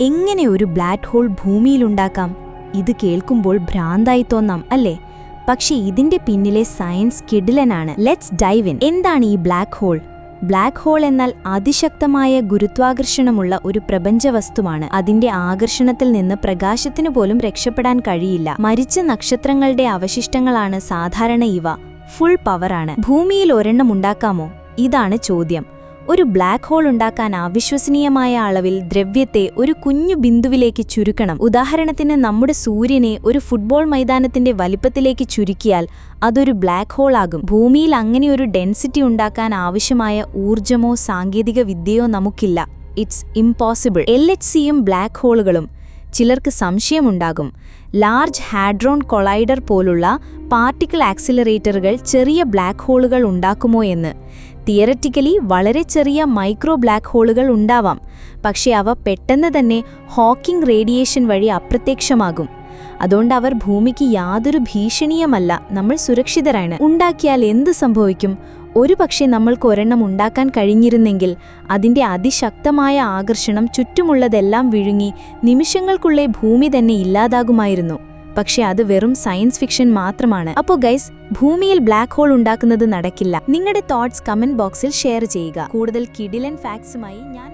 എങ്ങനെ ഒരു black hole ഭൂമിയിലുണ്ടാക്കാം? ഇത് കേൾക്കുമ്പോൾ ഭ്രാന്തായി തോന്നാം അല്ലേ? പക്ഷേ ഇതിന്റെ പിന്നിലെ സയൻസ് കിടിലനാണ്. ലെറ്റ്സ് ഡൈവ് ഇൻ എന്താണ് ഈ ബ്ലാക്ക് ഹോൾ ബ്ലാക്ക് ഹോൾ എന്നാൽ അതിശക്തമായ ഗുരുത്വാകർഷണമുള്ള ഒരു പ്രപഞ്ച വസ്തുവാണ് അതിന്റെ ആകർഷണത്തിൽ നിന്ന് പ്രകാശത്തിനു പോലും രക്ഷപ്പെടാൻ കഴിയില്ല. മരിച്ച നക്ഷത്രങ്ങളുടെ അവശിഷ്ടങ്ങളാണ് സാധാരണ ഇവ. ഫുൾ പവറാണ് ഭൂമിയിൽ ഒരെണ്ണം ഉണ്ടാക്കാമോ? ഇതാണ് ചോദ്യം. ഒരു ബ്ലാക്ക് ഹോൾ ഉണ്ടാക്കാൻ അവിശ്വസനീയമായ അളവിൽ ദ്രവ്യത്തെ ഒരു കുഞ്ഞു ബിന്ദുവിലേക്ക് ചുരുക്കണം. ഉദാഹരണത്തിന് നമ്മുടെ സൂര്യനെ ഒരു ഫുട്ബോൾ മൈതാനത്തിന്റെ വലിപ്പത്തിലേക്ക് ചുരുക്കിയാൽ അതൊരു ബ്ലാക്ക് ഹോൾ ആകും. ഭൂമിയിൽ അങ്ങനെ ഒരു ഡെൻസിറ്റി ഉണ്ടാക്കാൻ ആവശ്യമായ ഊർജമോ സാങ്കേതിക വിദ്യയോ നമുക്കില്ല ഇറ്റ്സ് ഇംപോസിബിൾ എൽ എച്ച് സിയും ബ്ലാക്ക് ഹോളുകളും ചിലർക്ക് സംശയമുണ്ടാകും. ലാർജ് ഹാഡ്രോൺ കൊളൈഡർ പോലുള്ള പാർട്ടിക്കിൾ ആക്സിലറേറ്ററുകൾ ചെറിയ ബ്ലാക്ക് ഹോളുകൾ ഉണ്ടാക്കുമോ എന്ന്. തിയററ്റിക്കലി വളരെ ചെറിയ മൈക്രോ ബ്ലാക്ക് ഹോളുകൾ ഉണ്ടാവാം. പക്ഷേ അവ പെട്ടെന്ന് തന്നെ ഹോക്കിംഗ് റേഡിയേഷൻ വഴി അപ്രത്യക്ഷമാകും. അതുകൊണ്ട് അവർ ഭൂമിക്ക് യാതൊരു ഭീഷണിയുമല്ല നമ്മൾ സുരക്ഷിതരാണ്. ഉണ്ടാക്കിയാൽ എന്ത് സംഭവിക്കും? ഒരുപക്ഷെ നമ്മൾക്ക് ഒരെണ്ണം ഉണ്ടാക്കാൻ കഴിഞ്ഞിരുന്നെങ്കിൽ അതിന്റെ അതിശക്തമായ ആകർഷണം ചുറ്റുമുള്ളതെല്ലാം വിഴുങ്ങി നിമിഷങ്ങൾക്കുള്ളേ ഭൂമി തന്നെ ഇല്ലാതാകുമായിരുന്നു. പക്ഷെ അത് വെറും സയൻസ് ഫിക്ഷൻ മാത്രമാണ്. അപ്പോ ഗൈസ് ഭൂമിയിൽ ബ്ലാക്ക് ഹോൾ ഉണ്ടാക്കുന്നത് നടക്കില്ല. നിങ്ങളുടെ തോട്ട്സ് കമന്റ് ബോക്സിൽ ഷെയർ ചെയ്യുക. കൂടുതൽ കിഡിലൻ ഫാക്ട്സുമായി ഞാൻ